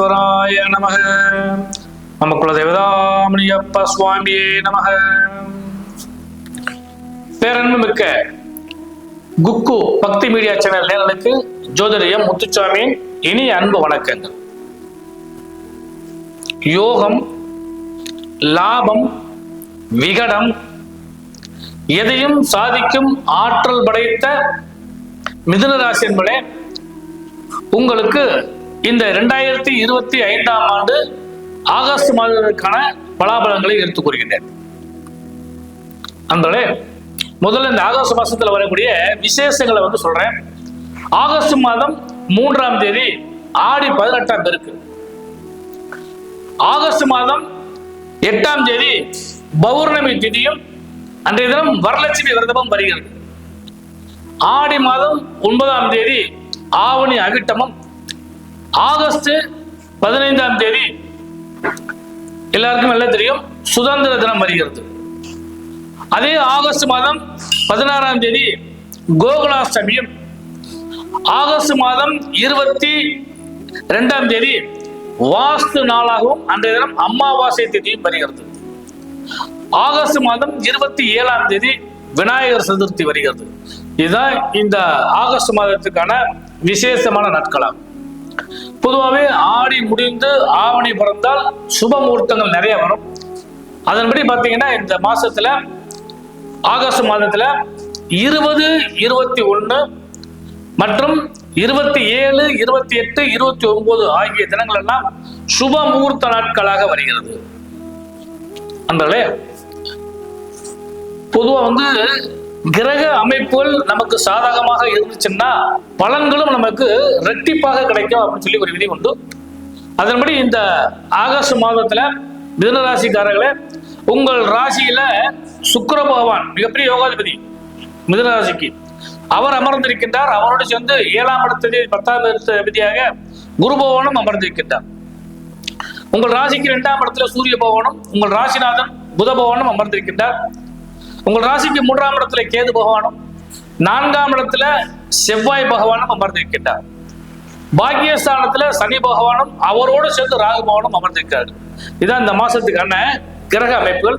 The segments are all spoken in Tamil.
விக்னேஸ்வராய நமக. நம்ம குலதேவதாமணியப்ப சுவாமியே நமக. பேரன்புமிக்க குக்கு பக்தி மீடியா சேனல் நேரலுக்கு ஜோதிடம் முத்துச்சாமியின் இனிய அன்பு வணக்கங்கள். யோகம் லாபம் விகடம் எதையும் சாதிக்கும் ஆற்றல் படைத்த மிதுன ராசி என்பதே உங்களுக்கு இந்த இரண்டாயிரத்தி இருபத்தி ஐந்தாம் ஆண்டு ஆகஸ்ட் மாதத்திற்கான பலாபலங்களை எடுத்துக் கூறுகின்றேன். அன்பர்களே முதல்ல இந்த ஆகஸ்ட் மாசத்துல வரக்கூடிய விசேஷங்களை வந்து சொல்றேன். ஆகஸ்ட் மாதம் மூன்றாம் தேதி ஆடி பதினெட்டாம் பெருக்கு ஆகஸ்ட் மாதம் எட்டாம் தேதி பௌர்ணமி திதியும் அன்றைய தினம் வரலட்சுமி விரதமும் வருகிறது. ஆடி மாதம் ஒன்பதாம் தேதி ஆவணி அவிட்டமும் ஆகஸ்ட் பதினைந்தாம் தேதி எல்லாருக்கும் எல்லாம் தெரியும். சுதந்திர தினம் வருகிறது. அதே ஆகஸ்ட் மாதம் பதினாறாம் தேதி கோகுலாஷ்டமியும் ஆகஸ்ட் மாதம் இருபத்தி ரெண்டாம் தேதி வாஸ்து நாளாகவும் அன்றைய தினம் அமாவாசை தேதியும் வருகிறது. ஆகஸ்ட் மாதம் இருபத்தி ஏழாம் தேதி விநாயகர் சதுர்த்தி வருகிறது. இதுதான் இந்த ஆகஸ்ட் மாதத்துக்கான விசேஷமான நாட்களாகும். பொதுவாகவே ஆடி முடிந்து ஆவணி பிறந்தால் சுப முகூர்த்தங்கள் நிறைய வரும். அதன்படி பார்த்தீங்கன்னா இந்த மாசத்துல ஆகஸ்ட் மாதத்துல இருபது இருபத்தி ஒன்று மற்றும் இருபத்தி ஏழு இருபத்தி எட்டு இருபத்தி ஒன்பது ஆகிய தினங்கள் எல்லாம் சுப முகூர்த்த நாட்களாக வருகிறது. அந்தளே பொதுவா வந்து கிரக அமைப்புகள் நமக்கு சாதகமாக இருந்துச்சுன்னா பலன்களும் நமக்கு ரெட்டிப்பாக கிடைக்கும் அப்படின்னு சொல்லி ஒரு விதி உண்டு. அதன்படி இந்த ஆகஸ்ட் மாதத்துல மிதனராசிக்காரர்களே உங்கள் ராசியில சுக்கர பகவான் மிகப்பெரிய யோகாதிபதி மிதனராசிக்கு. அவர் அமர்ந்திருக்கின்றார். அவரோடு சேர்ந்து ஏழாம் இடத்துல பத்தாம் இடத்து விதியாக குரு பகவானும் அமர்ந்திருக்கின்றார். உங்கள் ராசிக்கு இரண்டாம் இடத்துல சூரிய பகவானும் உங்கள் ராசிநாதன் புத பகவானும் அமர்ந்திருக்கின்றார். உங்கள் ராசிக்கு மூன்றாம் இடத்துல கேது பகவானும் நான்காம் இடத்துல செவ்வாய் பகவானும் அமர்ந்திருக்கின்றார். பாக்கியஸ்தானத்துல சனி பகவானும் அவரோடு சேர்ந்து ராகு பகவானும் அமர்ந்திருக்காரு. இதான் இந்த மாசத்துக்கான கிரக அமைப்புகள்.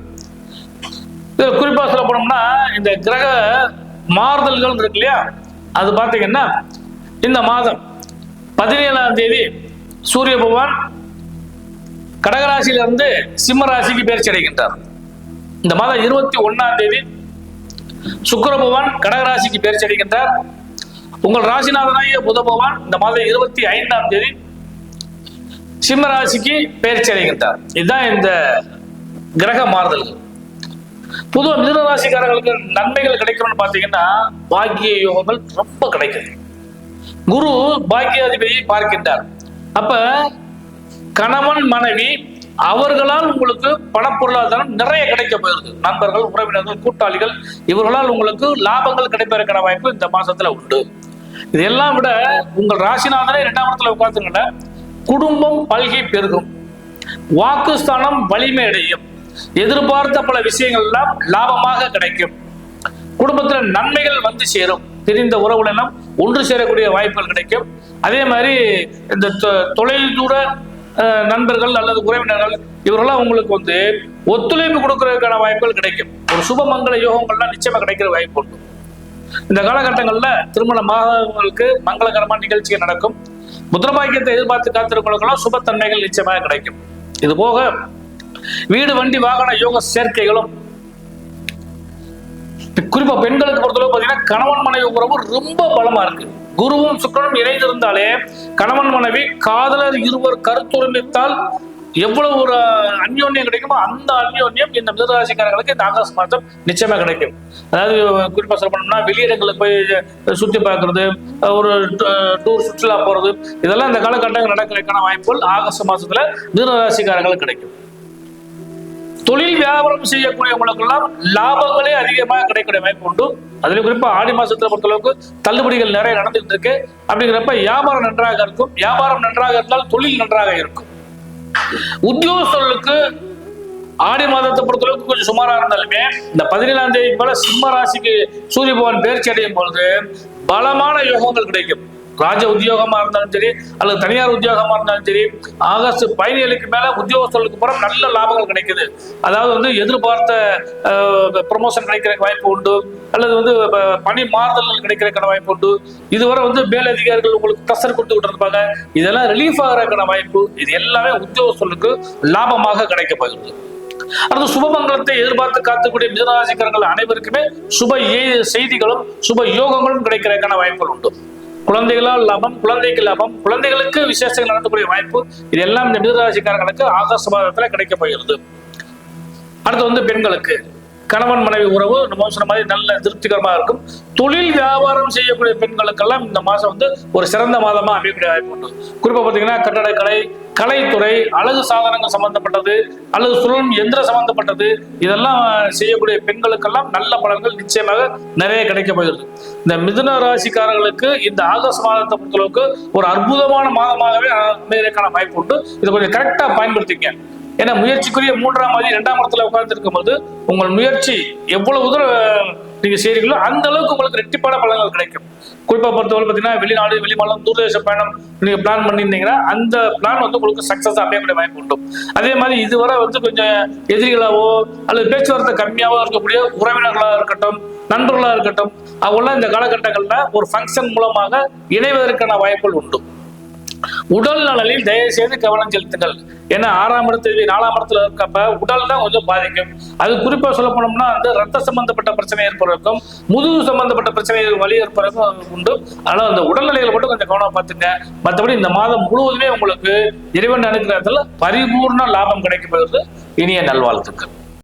இதுல குறிப்பா சொல்ல போனோம்னா இந்த கிரக மாறுதல்கள் இருக்கு இல்லையா? அது பார்த்தீங்கன்னா இந்த மாதம் பதினேழாம் தேதி சூரிய பகவான் கடகராசியிலிருந்து சிம்ம ராசிக்கு பயிற்சி அடைகின்றார். இந்த மாதம் இருபத்தி ஒன்னாம் தேதி சுக்கர பகவான் கடகராசிக்கு பயிற்சி அடைகின்றார் உங்கள் ராசிநாதனாகிய புத பகவான் இந்த மாதம் இருபத்தி ஐந்தாம் தேதி சிம்ம ராசிக்கு பயிற்சி அடைகின்றார் இதுதான் இந்த கிரக மாறுதல்கள். பொதுவாக மிதுன ராசிக்காரர்களுக்கு நன்மைகள் கிடைக்கும்னு பார்த்தீங்கன்னா பாக்கிய யோகங்கள் ரொம்ப கிடைக்குது. குரு பாக்கியாதிபதியை பார்க்கின்றார். அப்ப கணவன் மனைவி அவர்களால் உங்களுக்கு பணப்பொருளாதாரம் நிறைய கிடைக்க போயிருது நண்பர்கள் உறவினர்கள் கூட்டாளிகள் இவர்களால் உங்களுக்கு லாபங்கள் கிடைப்பதற்கான வாய்ப்பு இந்த மாசத்துல உண்டு. இதெல்லாம் விட உங்கள் ராசிநாதனே இரண்டாம் இடத்துல உட்கார்ந்துங்கள குடும்பம் பல்கி பெருகும். வாக்குஸ்தானம் வலிமை அடையும். எதிர்பார்த்த பல விஷயங்கள் எல்லாம் லாபமாக கிடைக்கும். குடும்பத்துல நன்மைகள் வந்து சேரும். தெரிந்த உறவுகள் எல்லாம் ஒன்று சேரக்கூடிய வாய்ப்புகள் கிடைக்கும். அதே மாதிரி இந்த தொ- தூர நண்பர்கள் அல்லது உறவினர்கள் இவரெல்லாம் உங்களுக்கு வந்து ஒத்துழைப்பு கொடுக்கறதுக்கான வாய்ப்புகள் கிடைக்கும். ஒரு சுபமங்கல யோகங்கள்லாம் நிச்சயமா கிடைக்கிற வாய்ப்பு உண்டு. இந்த காலகட்டங்கள்ல திருமணமாகவங்களுக்கு மங்களகரமான நிகழ்ச்சிகள் நடக்கும். புத்திரபாக்கியத்தை எதிர்பார்த்து காத்திருக்கிறவங்களுக்கெல்லாம் சுபத்தன்மைகள் நிச்சயமாக கிடைக்கும். இது போக வீடு வண்டி வாகன யோக சேர்க்கைகளும் குறிப்பா பெண்களுக்கு பொறுத்தளவு பார்த்தீங்கன்னா கணவன் மனைவி உறவு ரொம்ப பலமா இருக்கு. குருவும் சுக்கரனும் இணைந்திருந்தாலே கணவன் மனைவி காதலர் இருவர் கருத்துரிமைத்தால் எவ்வளவு ஒரு அந்யோன்யம் கிடைக்குமோ அந்த அந்யோன்யம் இந்த மிதராசிக்காரர்களுக்கு இந்த ஆகாச மாதம் நிச்சயமா கிடைக்கும். அதாவது குறிப்பா சொல்ல போனோம்னா வெளியிடங்களுக்கு போய் சுத்தி பார்க்கறது ஒரு டூர் சுற்றுலா போறது இதெல்லாம் இந்த காலகட்டங்கள் நடக்கிறதுக்கான வாய்ப்புகள் ஆகஸ்ட் மாசத்துல மிதராசிக்காரர்களுக்கு கிடைக்கும். தொழில் வியாபாரம் செய்யக்கூடியவங்களுக்கெல்லாம் லாபங்களே அதிகமாக கிடைக்கிற வாய்ப்பு உண்டு. அதுல குறிப்பா ஆடி மாசத்துல பொறுத்தளவுக்கு தள்ளுபடிகள் நிறைய நடந்துட்டு இருக்கு அப்படிங்கிறப்ப வியாபாரம் நன்றாக இருக்கும். வியாபாரம் நன்றாக இருந்தால் தொழில் நன்றாக இருக்கும். உத்தியோகஸ்தர்களுக்கு ஆடி மாதத்தை பொறுத்தளவுக்கு கொஞ்சம் சுமாரா இருந்தாலுமே இந்த பதினேழாம் தேதி போல சிம்ம ராசிக்கு சூரிய பகவான் பேர்ச்சி அடையும் பொழுது பலமான யோகங்கள் கிடைக்கும். ராஜ உத்தியோகமா இருந்தாலும் சரி அல்லது தனியார் உத்தியோகமா இருந்தாலும் சரி ஆகஸ்ட் பதினேழுக்கு மேல உத்தியோகஸ்தர்களுக்கு புறம் நல்ல லாபங்கள் கிடைக்குது. அதாவது வந்து எதிர்பார்த்த ப்ரொமோஷன் கிடைக்கிற வாய்ப்பு உண்டு. அல்லது வந்து பணி மாறுதல்கள் கிடைக்கிறதுக்கான வாய்ப்பு உண்டு. இதுவரை வந்து மேலதிகாரிகள் உங்களுக்கு ப்ரெஷர் கொடுத்துக்கிட்டு இருப்பாங்க இதெல்லாம் ரிலீஃப் ஆகிறதுக்கான வாய்ப்பு இது எல்லாமே உத்தியோகஸ்தர்களுக்கு லாபமாக கிடைக்க போகிறது அடுத்து சுபமங்கலத்தை எதிர்பார்த்து காத்துக்கூடிய மிதராசிக்காரர்கள் அனைவருக்குமே சுப ஏ- செய்திகளும் சுப யோகங்களும் கிடைக்கிறதுக்கான வாய்ப்புகள் உண்டு. குழந்தைகளால் லாபம் குழந்தைக்கு லாபம் குழந்தைகளுக்கு விசேஷங்கள் நடத்தக்கூடிய வாய்ப்பு இது எல்லாம் இந்த மிதராசிக்காரர்களுக்கு ஆகாச மாதத்துல கிடைக்க போகிறது. அடுத்து வந்து பெண்களுக்கு. கணவன் மனைவி உறவு நம்ம சொன்ன மாதிரி நல்ல திருப்திகரமாக இருக்கும். தொழில் வியாபாரம் செய்யக்கூடிய பெண்களுக்கெல்லாம் இந்த மாதம் வந்து ஒரு சிறந்த மாதமாக அமையக்கூடிய வாய்ப்பு உண்டு. குறிப்பாக பார்த்தீங்கன்னா கட்டடக்கலை கலைத்துறை அழகு சாதனங்கள் சம்பந்தப்பட்டது அல்லது சுழலும் எந்திர சம்பந்தப்பட்டது இதெல்லாம் செய்யக்கூடிய பெண்களுக்கெல்லாம் நல்ல பலன்கள் நிச்சயமாக நிறைய கிடைக்க போகிறது. இந்த மிதுன ராசிக்காரர்களுக்கு இந்த ஆகஸ்ட் மாதத்தை பொறுத்தளவுக்கு ஒரு அற்புதமான மாதமாகவே அமையறதுக்கான வாய்ப்பு உண்டு. இதை கொஞ்சம் கரெக்டாக பயன்படுத்திக்க ஏன்னா முயற்சிக்குரிய மூன்றாம் மாதிரி இரண்டாம் இடத்துல உட்கார்ந்து இருக்கும்போது உங்கள் முயற்சி எவ்வளவு தூரம் நீங்க செய்றீங்களோ அந்த அளவுக்கு உங்களுக்கு ரெட்டிப்பான பலன்கள் கிடைக்கும். குறிப்பா பொறுத்தவரை பார்த்தீங்கன்னா வெளிநாடு வெளிமாநிலம் தூர்தேச பயணம் நீங்க பிளான் பண்ணியிருந்தீங்கன்னா அந்த பிளான் வந்து உங்களுக்கு சக்சஸ் அமையக்கூடிய வாய்ப்பு உண்டு. அதே மாதிரி இதுவரை வந்து கொஞ்சம் எதிரிகளாவோ அல்லது பேச்சுவார்த்தை கம்மியாவோ இருக்கக்கூடிய உறவினர்களாக இருக்கட்டும் நண்பர்களாக இருக்கட்டும் அவங்களாம் இந்த காலகட்டங்களில் ஒரு ஃபங்க்ஷன் மூலமாக இணைவதற்கான வாய்ப்புகள் உண்டு. உடல் நலனில் தயவு செய்து கவனம் செலுத்துங்கள். ஏன்னா ஆறாம் இடத்துல நாலாம் இடத்துல இருக்கப்ப உடல் தான் கொஞ்சம் பாதிக்கும். அது குறிப்பா சொல்ல போனோம்னா வந்து ரத்த சம்பந்தப்பட்ட பிரச்சனை ஏற்படுறதுக்கும் முதுகு சம்பந்தப்பட்ட பிரச்சனை வலி ஏற்படுறதுக்கும் உண்டு. அதனால அந்த உடல்நிலையில் மட்டும் கொஞ்சம் கவனம் பார்த்துங்க. மற்றபடி இந்த மாதம் முழுவதுமே உங்களுக்கு இறைவன் அனுகிரகத்தில் பரிபூர்ண லாபம் கிடைக்கப்படுவது இனிய நல்வாழ்த்துக்கள்.